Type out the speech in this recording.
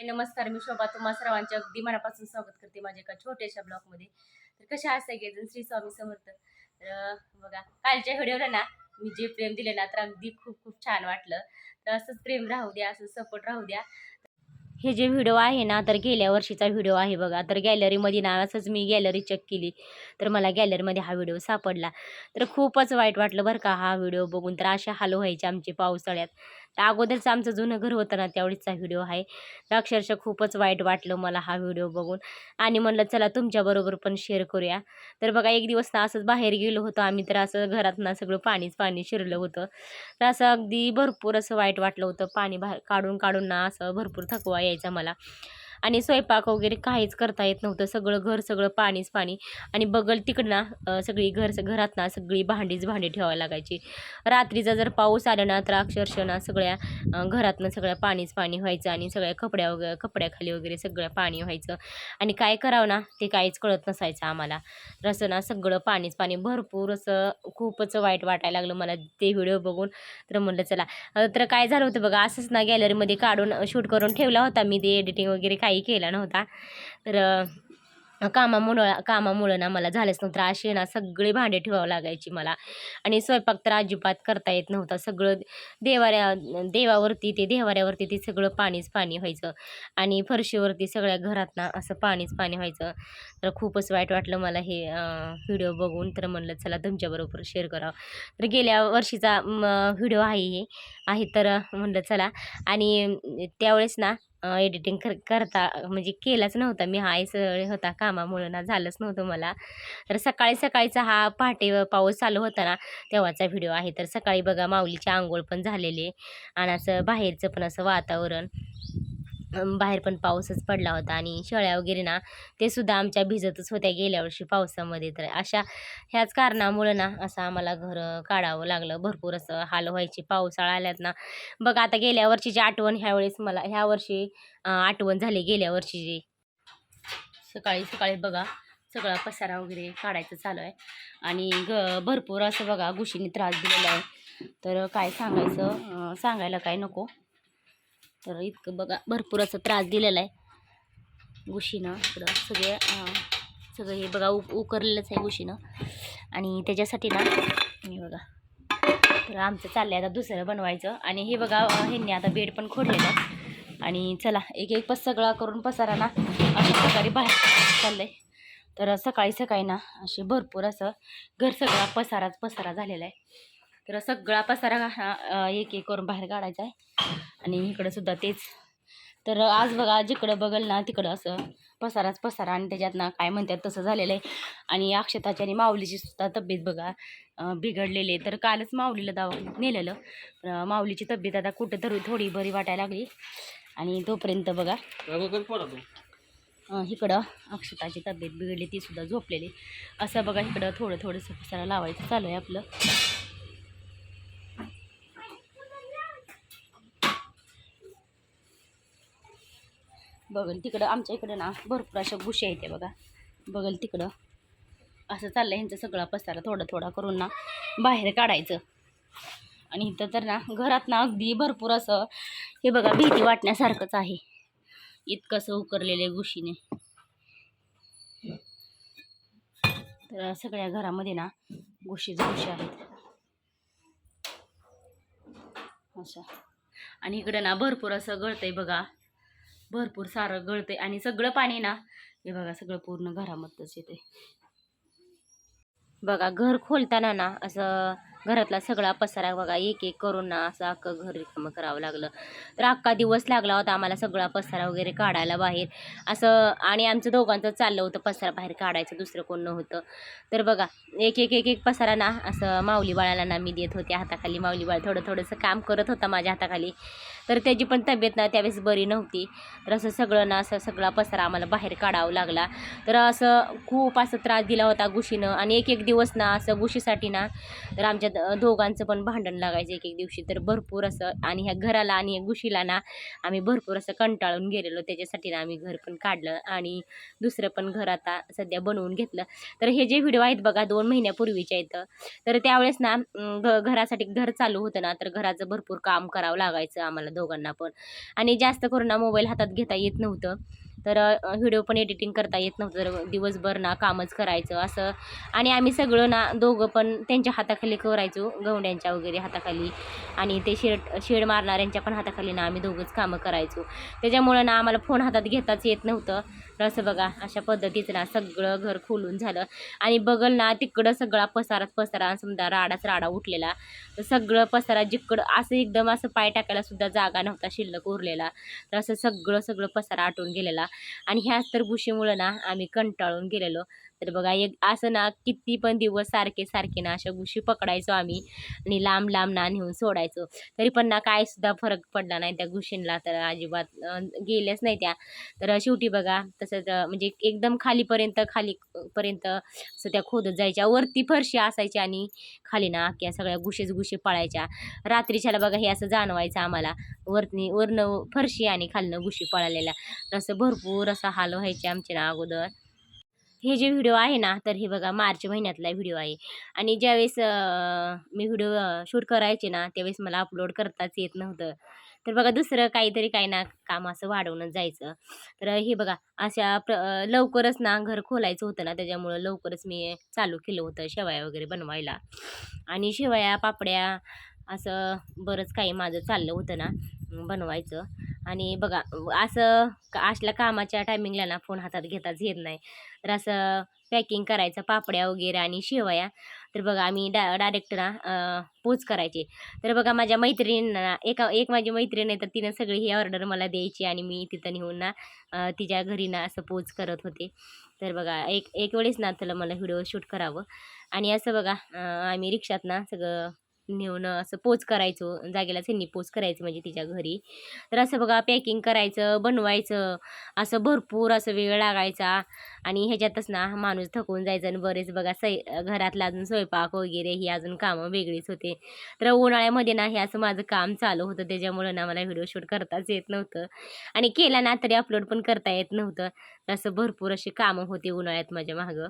नमस्कार. मी शोभा. तुम्हा सर्वांचे अगदी मनापासून स्वागत करते माझ्या एका छोट्याशा ब्लॉगमध्ये. तर कशा असते सगळेजण श्री स्वामी समर्थ. तर बघा कालच्या व्हिडिओला ना मी जे प्रेम दिले ना तर अगदी खूप खूप छान वाटलं. तर असंच प्रेम राहू द्या असंच सपोर्ट राहू द्या. हे जे व्हिडिओ आहे ना तर गेल्या वर्षीचा व्हिडिओ आहे बघा. तर गॅलरीमध्ये ना असंच मी गॅलरी चेक केली. तर मला गॅलरीमध्ये हा व्हिडिओ सापडला. तर खूपच वाईट वाटलं बरं का हा व्हिडिओ बघून. तर अशा हाल व्हायचे आमचे पावसाळ्यात. तर अगोदरचं आमचं जुनं घर होतं ना त्यावेळीचा व्हिडिओ आहे. तर अक्षरशः खूपच वाईट वाटलं मला हा व्हिडिओ बघून. आणि म्हणलं चला तुमच्याबरोबर पण शेअर करूया. तर बघा एक दिवस ना असंच बाहेर गेलो होतो आम्ही तर असं घरात ना सगळं पाणीच पाणी शिरलं होतं. तर असं अगदी भरपूर असं वाईट वाटलं होतं. पाणी बाहेर काढून काढून ना असं भरपूर थकवा यायचा मला. आणि स्वयंपाक वगैरे काहीच करता येत नव्हतं. सगळं घर सगळं पाणीच पाणी. आणि बगल तिकडं ना सगळी घर घरात ना सगळी भांडीच भांडी ठेवावी लागायची. रात्रीचा जर पाऊस आला ना तर अक्षरशः ना सगळ्या घरातनं सगळ्या पाणीच पाणी व्हायचं आणि सगळ्या कपड्या वगैरे कपड्याखाली वगैरे सगळं पाणी व्हायचं. आणि काय करावं ना ते काहीच कळत नसायचं आम्हाला. तर असं ना सगळं पाणीच पाणी भरपूर असं खूपच वाईट वाटायला लागलं मला ते व्हिडिओ बघून. तर म्हणलं चला. तर काय झालं होतं बघा असंच ना गॅलरीमध्ये काढून शूट करून ठेवला होता मी ते एडिटिंग वगैरे काय काही केला नव्हता. तर कामामुळं कामामुळं ना मला झालंच नव्हतं. तर असे ना सगळे भांडे ठेवावं लागायची मला. आणि स्वयंपाक तर अजिबात करता येत नव्हता. सगळं देवाऱ्या देवावरती ते देवाऱ्यावरती ते सगळं पाणीच पाणी व्हायचं. आणि फरशीवरती सगळ्या घरात ना असं पाणीच पाणी व्हायचं. तर खूपच वाईट वाटलं मला हे व्हिडिओ बघून. तर म्हणलं चला तुमच्याबरोबर शेअर करावं. तर गेल्या वर्षीचा व्हिडिओ आहे हे. आहे तर म्हणलं चला. आणि त्यावेळेस ना एडिटिंग कर करता म्हणजे केलाच नव्हता मी. हा सगळे होता कामामुळं ना झालंच नव्हतं मला. तर सकाळी सकाळीचा हा पहाटे पाऊस चालू होता ना तेव्हाचा व्हिडिओ आहे. तर सकाळी बघा माऊलीची आंघोळ पण झालेली आणि असं बाहेरचं पण असं वातावरण. बाहेर पण पाऊसच पडला होता आणि शेळ्या वगैरे ना ते सुद्धा आमच्या भिजतच होत्या गेल्या वर्षी पावसामध्ये. तर अशा ह्याच कारणामुळं ना असं आम्हाला घर काढावं लागलं. भरपूर असं हाल व्हायची पावसाळा आल्यात ना. बघा आता गेल्या वर्षीची आठवण ह्यावेळेस मला ह्या वर्षी आठवण झाली गेल्या वर्षीची. सकाळी सकाळी बघा सगळा पसारा वगैरे काढायचं चालू आहे. आणि ग भरपूर असं बघा गुशीने त्रास दिलेला आहे. तर काय सांगायचं सांगायला काय नको. तर इतकं बघा भरपूर असं त्रास दिलेला आहे. गुशीनं इकडं सगळे सगळं हे बघा उ उकरलेलंच आहे गुशीनं आणि त्याच्यासाठी ना हे बघा तर आमचं चाललं आहे आता दुसरं बनवायचं. आणि हे बघा ह्यांनी आता बेड पण खोडलेलं आहे. आणि चला एक एक पस सगळा करून पसारा ना अशा प्रकारे बाहेर चाललं आहे तर सकाळी सकाळी ना असे भरपूर असं घर सगळा पसाराच पसारा झालेला आहे. तर सगळा पसारा हा, एक एक करून बाहेर काढायचा आहे. आणि इकडं सुद्धा तेच. तर आज बघा जिकडं बघल ना तिकडं असं पसाराच पसारा आणि त्याच्यात ना काय म्हणतात तसं झालेलं आहे. आणि अक्षताची आणि माऊलीची सुद्धा तब्येत बघा बिघडलेली आहे. तर कालच माऊलीला दवाखान्यात नेलेलं. माऊलीची तब्येत आता कुठं तरी थोडी बरी वाटायला लागली. आणि तोपर्यंत बघा इकडं अक्षताची तब्येत बिघडली ती सुद्धा झोपलेली. असं बघा इकडं थोडं थोडंसं पसारा लावायचं चालू आहे आपलं. बघल तिकडं आमच्या इकडं ना भरपूर अशा गुशी येते बघा. बघल तिकडं. असं चाललं ह्यांचं सगळा पसारा थोडा थोडा करून ना बाहेर काढायचं. आणि इथं तर ना घरात ना अगदी भरपूर असं हे बघा भीती वाटण्यासारखंच आहे. इतकं असं उकरलेलं आहे गुशीने. तर सगळ्या घरामध्ये ना गुशीच गुशी आहेत. असं. आणि इकडं ना भरपूर असं गळतंय बघा. भरपूर सारं गळते आणि सगळं पाणी ना हे बघा सगळं पूर्ण घरामधच येते बघा घर खोलताना ना असं घरातला सगळा पसारा बघा एक एक करून ना असं अख्खं घर रिकामं करावं लागलं. तर अख्खा दिवस लागला होता आम्हाला सगळा पसारा वगैरे काढायला बाहेर. असं आणि आमचं दोघांचं चाललं होतं पसारा बाहेर काढायचं दुसरं कोण नव्हतं. तर बघा एक एक एक एक पसारा ना असं माऊली बाळाला ना मी देत होते हाताखाली. माऊली बाळ थोडं थोडंसं काम करत होता माझ्या हाताखाली. तर त्याची पण तब्येत ना त्यावेळेस बरी नव्हती. तर असं सगळं ना असं सगळा पसारा आम्हाला बाहेर काढावा लागला. तर असं खूप असं त्रास दिला होता गुशीनं. आणि एक एक दिवस ना असं गुशीसाठी ना तर आमच्या द- दोघांचं पण भांडण लागायचं एक एक दिवशी. तर भरपूर असं आणि ह्या घराला आणि ह्या गुशीला ना आम्ही भरपूर असं कंटाळून गेलेलो. त्याच्यासाठी ना आम्ही घर पण काढलं आणि दुसरं पण घर आता सध्या बनवून घेतलं. तर हे जे व्हिडिओ आहेत बघा दोन महिन्यापूर्वीचे आहेत. तर त्यावेळेस ना घ घरासाठी घर चालू होतं ना तर घराचं भरपूर काम करावं लागायचं आम्हाला दोघांना पण. आणि जास्त करून ना मोबाईल हातात घेता येत नव्हतं. तर व्हिडिओ पण एडिटिंग करता येत नव्हतं. दिवसभर ना कामच करायचं असं. आणि आम्ही सगळं ना दोघं पण त्यांच्या हाताखाली करायचो गवंड्यांच्या वगैरे हाताखाली. आणि ते शेड शेड मारणाऱ्यांच्या पण हाताखाली ना आम्ही दोघंच कामं करायचो. त्याच्यामुळं ना आम्हाला फोन हातात घेताच येत नव्हतं. तर असं बघा अशा पद्धतीचं ना सगळं घर खोलून झालं. आणि बगल ना तिकडं सगळा पसाराच पसारा समजा राडाच राडा उठलेला. तर सगळं पसारा जिकडं असं एकदम असं पाय टाकायला सुद्धा जागा नव्हता शिल्लक उरलेला. तर असं सगळं सगळं पसारा आटून गेलेला. आणि ह्याच तर ना आम्ही कंटाळून गेलेलो. तर बघा एक असं ना किती पण दिवस सारखे सारखे ना अशा गुशी पकडायचो आम्ही आणि लांब लांब ना नेऊन सोडायचो. तरी पण ना काय सुद्धा फरक पडला नाही त्या गुशींना तर अजिबात. गेल्याच नाही त्या. तर शेवटी बघा तसंच म्हणजे एकदम खालीपर्यंत खाली पर्यंत असं त्या खोदत जायच्या. वरती फरशी असायची आणि खाली ना अख्ख्या सगळ्या गुशेच गुशे पळायच्या. रात्रीच्याला बघा हे असं जाणवायचं आम्हाला. वरती वरनं फरशी आणि खालनं गुशी पळालेल्या. असं भरपूर असा हाल व्हायचे आमचे ना अगोदर. हे जे व्हिडिओ आहे ना तर हे बघा मार्च महिन्यातला व्हिडिओ आहे. आणि ज्यावेळेस मी व्हिडिओ शूट करायचे ना त्यावेळेस मला अपलोड करताच येत नव्हतं. तर बघा दुसरं काहीतरी काही ना काम असं वाढवणं जायचं. तर हे बघा अशा प्र लवकरच ना घर खोलायचं होतं ना त्याच्यामुळं लवकरच मी चालू केलं होतं शेवया वगैरे बनवायला. आणि शेवया पापड्या असं बरंच काही माझं चाललं होतं ना बनवायचं. आणि बघा असं का- असल्या कामाच्या टायमिंगला ना फोन हातात घेताच येत नाही. तर असं पॅकिंग करायचं पापड्या वगैरे आणि शेवया. तर बघा आम्ही डा डायरेक्ट ना पोच करायचे. तर बघा माझ्या मैत्रिणींना एका एक माझी मैत्रीण आहे तर तिनं सगळी ही ऑर्डर मला द्यायची आणि मी तिथं नेऊन ना तिच्या घरी ना असं पोच करत होते. तर बघा एक एक वेळेस ना तुला मला व्हिडिओ शूट करावं. आणि असं बघा आम्ही रिक्षात ना सगळं नेऊन असं पोच करायचो जागेला त्यांनी पोच करायचं म्हणजे तिच्या घरी. तर असं बघा पॅकिंग करायचं बनवायचं असं भरपूर असं वेळ लागायचा. आणि ह्याच्यातच ना माणूस थकून जायचं आणि बरेच बघा सै घरातलं अजून स्वयंपाक वगैरे ही अजून कामं वेगळीच होते. तर उन्हाळ्यामध्ये ना हे असं माझं काम चालू होतं. त्याच्यामुळं ना मला व्हिडिओ शूट करताच येत नव्हतं. आणि केला ना तरी अपलोड पण करता येत नव्हतं. असं भरपूर अशी कामं होती उन्हाळ्यात माझ्या मागं.